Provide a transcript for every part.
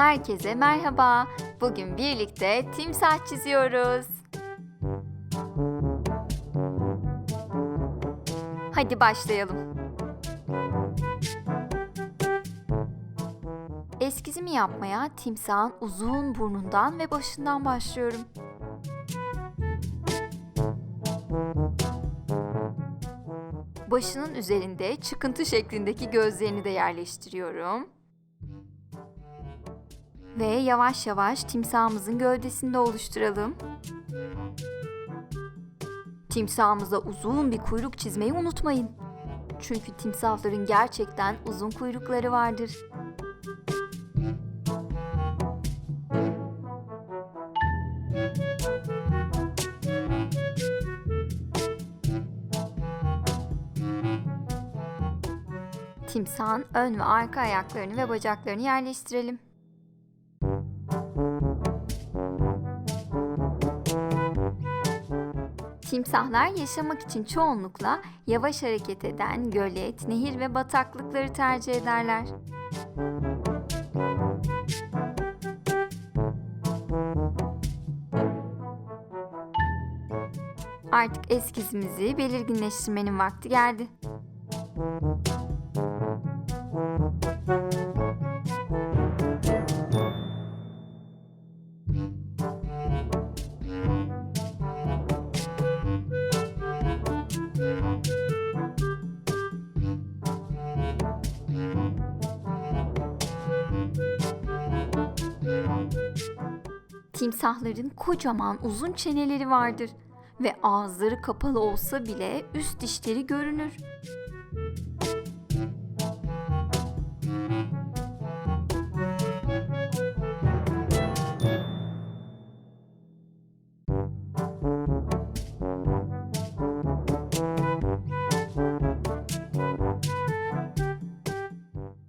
Herkese merhaba. Bugün birlikte timsah çiziyoruz. Hadi başlayalım. Eskizimi yapmaya timsahın uzun burnundan ve başından başlıyorum. Başının üzerinde çıkıntı şeklindeki gözlerini de yerleştiriyorum. Ve yavaş yavaş timsahımızın gövdesini de oluşturalım. Timsahımıza uzun bir kuyruk çizmeyi unutmayın. Çünkü timsahların gerçekten uzun kuyrukları vardır. Timsahın ön ve arka ayaklarını ve bacaklarını yerleştirelim. Timsahlar yaşamak için çoğunlukla yavaş hareket eden gölet, nehir ve bataklıkları tercih ederler. Artık eskizimizi belirginleştirmenin vakti geldi. Timsahların kocaman uzun çeneleri vardır ve ağızları kapalı olsa bile üst dişleri görünür.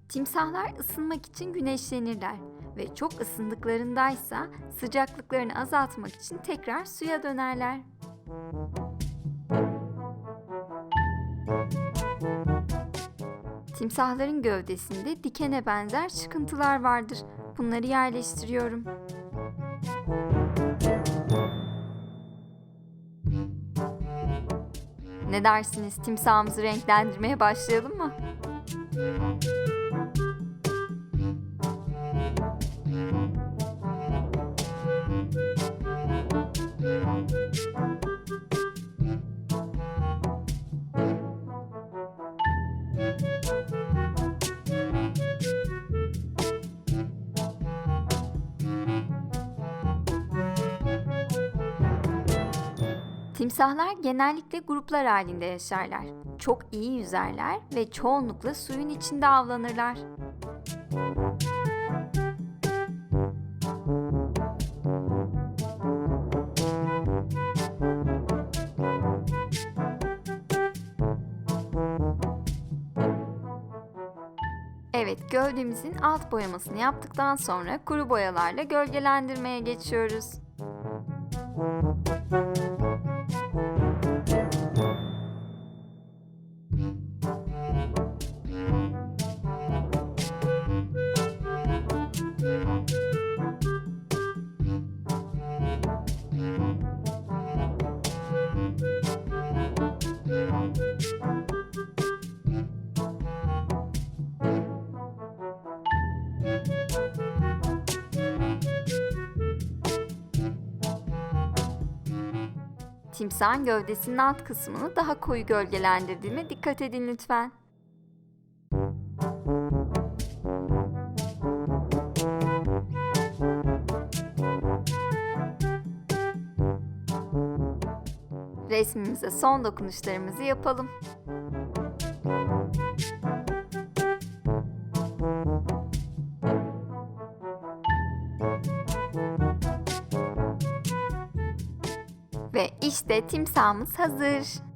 Timsahlar ısınmak için güneşlenirler ve çok ısındıklarındaysa sıcaklıklarını azaltmak için tekrar suya dönerler. Timsahların gövdesinde dikene benzer çıkıntılar vardır. Bunları yerleştiriyorum. Ne dersiniz? Timsahımızı renklendirmeye başlayalım mı? Timsahlar genellikle gruplar halinde yaşarlar. Çok iyi yüzerler ve çoğunlukla suyun içinde avlanırlar. Evet, gövdemizin alt boyamasını yaptıktan sonra kuru boyalarla gölgelendirmeye geçiyoruz. Timsahın gövdesinin alt kısmını daha koyu gölgelendirdiğime dikkat edin lütfen. Resmimize son dokunuşlarımızı yapalım. Ve işte timsahımız hazır.